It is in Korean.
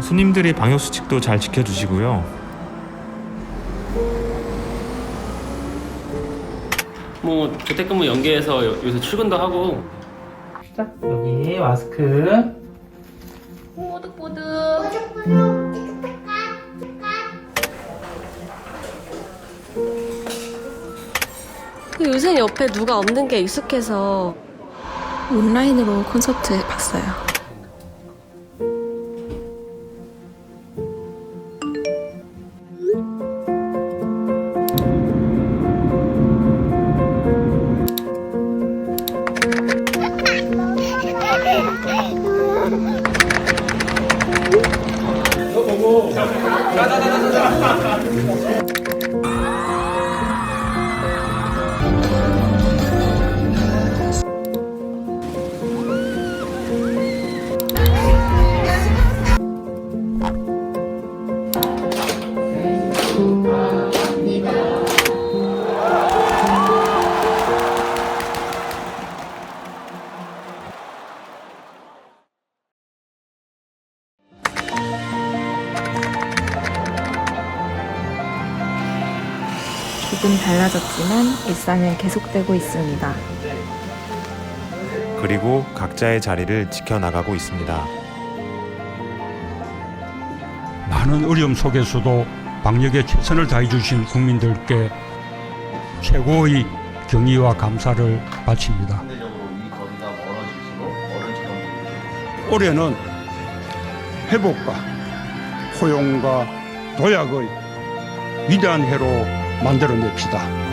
손님들이 방역 수칙도 잘 지켜주시고요. 뭐 재택근무 연계해서 여- 여기서 출근도 하고. 자, 여기 마스크. 요새 옆에 누가 없는 게 익숙해서 온라인으로 콘서트 봤어요. 조금 달라졌지만 일상은 계속되고 있습니다. 그리고 각자의 자리를 지켜나가고 있습니다. 많은 어려움 속에서도 방역에 최선을 다해 주신 국민들께 최고의 경의와 감사를 바칩니다. 올해는 회복과 포용과 도약의 위대한 해로 만들어냅시다.